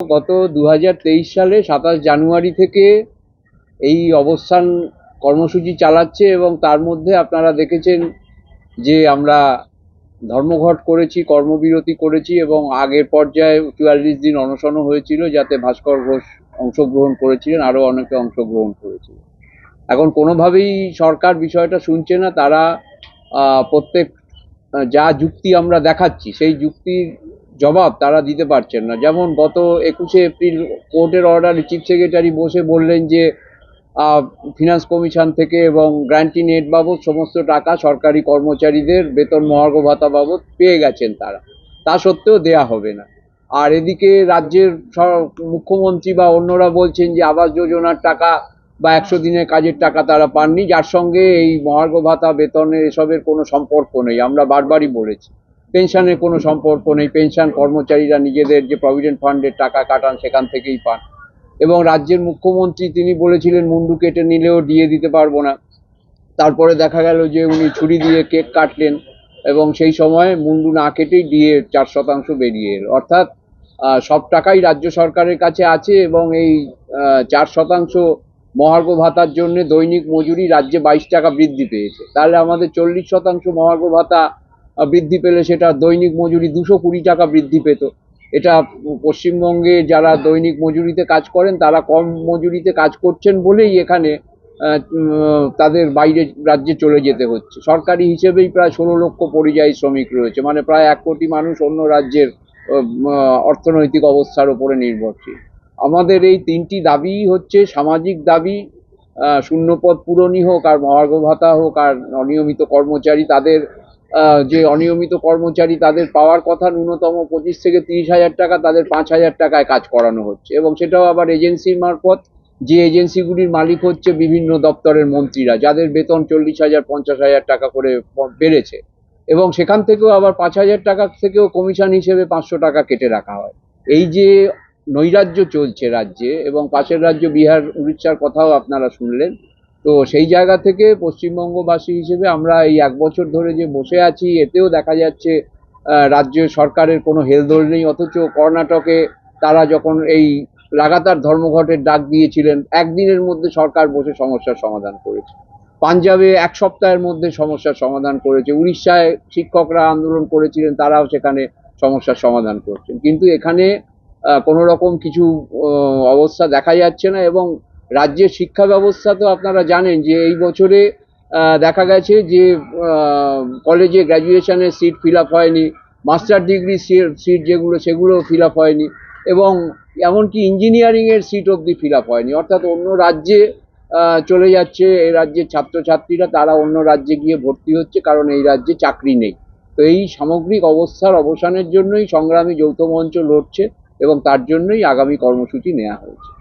গত দু হাজার তেইশ সালে সাতাশ জানুয়ারি থেকে এই অবস্থান কর্মসূচি চালাচ্ছে এবং তার মধ্যে আপনারা দেখেছেন যে আমরা ধর্মঘট করেছি, কর্মবিরতি করেছি এবং আগের পর্যায়ে চুয়াল্লিশ দিন অনশনও হয়েছিল যাতে ভাস্কর ঘোষ অংশগ্রহণ করেছিলেন, আরও অনেকে অংশগ্রহণ করেছিল এখন কোনোভাবেই সরকার বিষয়টা শুনছে না, তারা প্রত্যেক যা যুক্তি আমরা দেখাচ্ছি, সেই যুক্তির জবাব তারা দিতে পারছেন না। যেমন গত একুশে এপ্রিল কোর্টের অর্ডারে চিফ সেক্রেটারি বসে বললেন যে ফিনান্স কমিশন থেকে এবং গ্র্যান্টি নেট বাবদ সমস্ত টাকা সরকারি কর্মচারীদের বেতন মহার্ঘ ভাতা বাবদ পেয়ে গেছেন তারা। তা সত্ত্বেও দেয়া হবে না। আর এদিকে রাজ্যের মুখ্যমন্ত্রী বা অন্যরা বলছেন যে, আবাস যোজনার টাকা বা একশো দিনের কাজের টাকা তারা পাননি। যার সঙ্গে এই মহার্ঘ ভাতা বেতনের এসবের কোনো সম্পর্ক নেই। আমরা বারবারই বলেছি। পেনশনের কোনো সম্পর্ক নেই। পেনশন কর্মচারীরা নিজেদের যে প্রভিডেন্ট ফান্ডের টাকা কাটান সেখান থেকেই পান। এবং রাজ্যের মুখ্যমন্ত্রী তিনি বলেছিলেন, মুন্ডু কেটে নিলেও দিয়ে দিতে পারব না। তারপরে দেখা গেল যে উনি ছুরি দিয়ে কেক কাটলেন এবং সেই সময় মুন্ডু না কেটেই দিয়ে চার শতাংশ বেরিয়ে এলো। অর্থাৎ সব টাকাই রাজ্য সরকারের কাছে আছে এবং এই চার শতাংশ মহার্ঘ ভাতার জন্য দৈনিক মজুরি রাজ্যে বাইশ টাকা বৃদ্ধি পেয়েছে। তাহলে আমাদের চল্লিশ শতাংশ মহার্ঘ ভাতা বৃদ্ধি পেলে সেটা দৈনিক মজুরি দুশো কুড়ি টাকা বৃদ্ধি পেত। এটা পশ্চিমবঙ্গে যারা দৈনিক মজুরিতে কাজ করেন, তারা কম মজুরিতে কাজ করছেন বলেই এখানে তাদের বাইরে রাজ্যে চলে যেতে হচ্ছে। সরকারি হিসেবেই প্রায় ষোলো লক্ষ পরিযায়ী শ্রমিক রয়েছে মানে প্রায় এক কোটি মানুষ অন্য রাজ্যের অর্থনৈতিক অবস্থার উপরে নির্ভরশীল। আমাদের এই তিনটি দাবি হচ্ছে সামাজিক দাবি শূন্যপদ পূরণই হোক আর মহার্ঘ ভাতা হোক আর অনিয়মিত কর্মচারী, তাদের যে অনিয়মিত কর্মচারী তাদের পাওয়ার কথা ন্যূনতম পঁচিশ থেকে তিরিশ হাজার টাকা, তাদের পাঁচ হাজার টাকায় কাজ করানো হচ্ছে। এবং সেটাও আবার এজেন্সির মারফত, যে এজেন্সিগুলির মালিক হচ্ছে বিভিন্ন দপ্তরের মন্ত্রীরা, যাদের বেতন চল্লিশ হাজার, পঞ্চাশ হাজার টাকা করে বেড়েছে। এবং সেখান থেকেও আবার পাঁচ হাজার টাকা থেকেও কমিশন হিসেবে পাঁচশো টাকা কেটে রাখা হয়। এই যে নৈরাজ্য চলছে রাজ্যে, এবং পাশের রাজ্য বিহার, উড়িষ্যার কথাও আপনারা শুনলেন তো সেই জায়গা থেকে পশ্চিমবঙ্গবাসী হিসেবে আমরা এই এক বছর ধরে যে বসে আছি, এতেও দেখা যাচ্ছে রাজ্য সরকারের কোনো হেলদোল নেই, অথচ কর্ণাটকে তারা যখন এই লাগাতার ধর্মঘটের ডাক দিয়েছিলেন, একদিনের মধ্যে সরকার বসে সমস্যার সমাধান করেছে। পাঞ্জাবে এক সপ্তাহের মধ্যে সমস্যার সমাধান করেছে, উড়িষ্যায় শিক্ষকরা আন্দোলন করেছিলেন, তারাও সেখানে সমস্যার সমাধান করছেন। কিন্তু এখানে কোনো রকম কিছু অবস্থা দেখা যাচ্ছে না এবং রাজ্যের শিক্ষা ব্যবস্থা তো আপনারা জানেন যে এই বছরে দেখা গেছে যে কলেজে গ্র্যাজুয়েশনের সিট ফিল আপ হয়নি মাস্টার ডিগ্রি সিট যেগুলো সেগুলো ফিল আপ হয়নি এবং এমনকি ইঞ্জিনিয়ারিংয়ের সিট অবধি ফিল আপ হয়নি। অর্থাৎ অন্য রাজ্যে চলে যাচ্ছে, এই রাজ্যের ছাত্রছাত্রীরা, তারা অন্য রাজ্যে গিয়ে ভর্তি হচ্ছে কারণ এই রাজ্যে চাকরি নেই। তো এই সামগ্রিক অবস্থার অবসানের জন্যই সংগ্রামী যৌথ মঞ্চ লড়ছে এবং তার জন্যই আগামী কর্মসূচি নেওয়া হয়েছে।